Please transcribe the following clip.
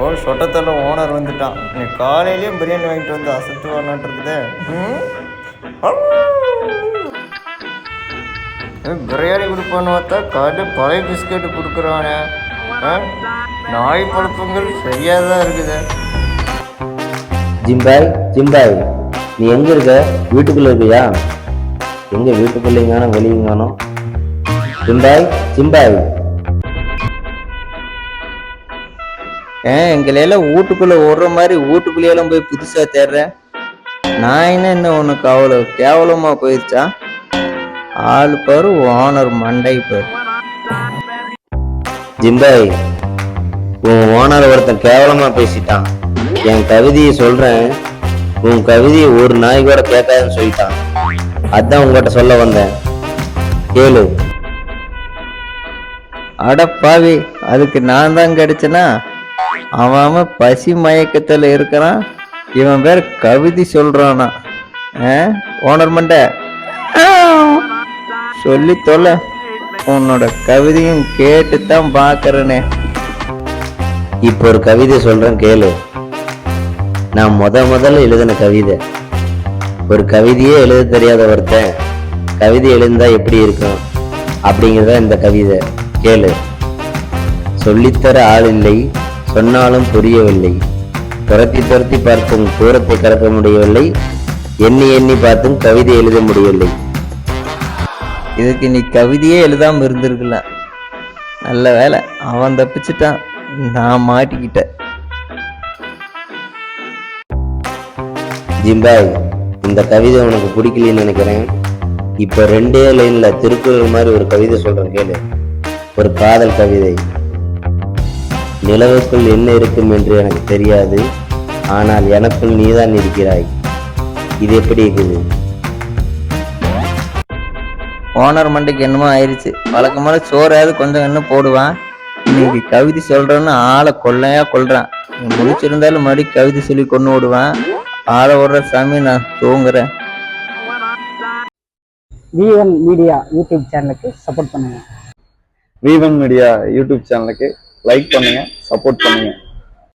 ஓ சொட்டத்தில் owner வந்துட்டான். நீ காலையிலேயும் பிரியாணி வாங்கிட்டு வந்து அசத்து வரலான்ட்டு பிரியாணி கொடுப்பான்னு பார்த்தா காலையில் பழைய பிஸ்கெட்டு கொடுக்குறானே. நாய் பழப்பங்கள் சரியாக தான் இருக்குது. ஜிம்பாய் ஜிம்பாய் நீ எங்க இருக்க? வீட்டுக்குள்ள இருக்கியா? எங்க வீட்டுக்குள்ளேங்கானோ வெளியங்கானோ ஜிம்பாய் ஜிம்பாய். எங்களையெல்லாம் வீட்டுக்குள்ளே ஓடுற மாதிரி வீட்டுக்குள்ளேயெல்லாம் போய் புதுசாக தேடுறேன் நான் என்ன என்ன உனக்கு அவ்வளோ கேவலமாக போயிடுச்சா ஆள் பாரு ஓனர் மண்டை பாரு. ஜிம்பாய் உன் ஓனர் ஒருத்தன் கேவலமா பேசிட்டான். என் கவிதையை சொல்றேன் உன் கவிதையை ஒரு நாய் கூட கேட்காதுன்னு சொல்லிட்டான். அதான் உங்ககிட்ட சொல்ல வந்தேன். கேளு. அட பாவி அதுக்கு நான் தான் கிடைச்சனா? அவன் அவன் பசி மயக்கத்தில் இருக்கிறான். இவன் பேர் கவிதை சொல்றானா. ஓனர் மண்ட. சொல்லி தொலை உன்னோட கவிதையும் கேட்டு தான் பார்க்கறனே இப்போ ஒரு கவிதை சொல்றேன் கேளு. நான் முத முதல்ல எழுதின கவிதை. ஒரு கவிதையே எழுத தெரியாத ஒருத்தன் கவிதை எழுந்தா எப்படி இருக்கும் அப்படிங்கிறத இந்த கவிதை. கேளு. சொல்லித்தர ஆள் இல்லை. சொன்னாலும் புரியவில்லை. துரத்தி துரத்தி பார்த்தும் தூரத்தை கடக்க முடியவில்லை. எண்ணி எண்ணி பார்த்தும் கவிதை எழுத முடியவில்லை. இதுக்கு நீ கவிதையே எழுதாம இருந்திருக்கலாம் நல்ல வேலை அவன் தப்பிச்சிட்டான். நான் மாட்டிக்கிட்டேன். ஜிம்பாய் இந்த கவிதை உனக்கு பிடிக்கலன்னு நினைக்கிறேன். இப்போ ரெண்டே லைன்ல திருக்குறள் மாதிரி ஒரு கவிதை சொல்றேன் கேளு. ஒரு காதல் கவிதை. நிலவுக்குள் என்ன இருக்கும் என்று எனக்கு தெரியாது. ஆனால் எனக்குள் நீதான் இருக்கிறாய். இது எப்படி இருக்குது? ஓனர் மண்டைக்கு என்னமோ ஆயிடுச்சு வழக்கமான சோறாவது கொஞ்சம் என்ன போடுவான். இன்னைக்கு கவிதை சொல்றேன்னு ஆளை கொள்ளையா கொள்றான். முடிச்சிருந்தாலும் மறுபடியும் கவிதை சொல்லி கொண்டு விடுவான் ஆளை விடுற சாமி நான் தூங்குறேன். விஎன் மீடியா யூடியூப் சேனலுக்கு சப்போர்ட் பண்ணுங்கள் வீவன் மீடியா யூடியூப் சேனலுக்கு லைக் பண்ணுங்க சப்போர்ட் பண்ணுங்க.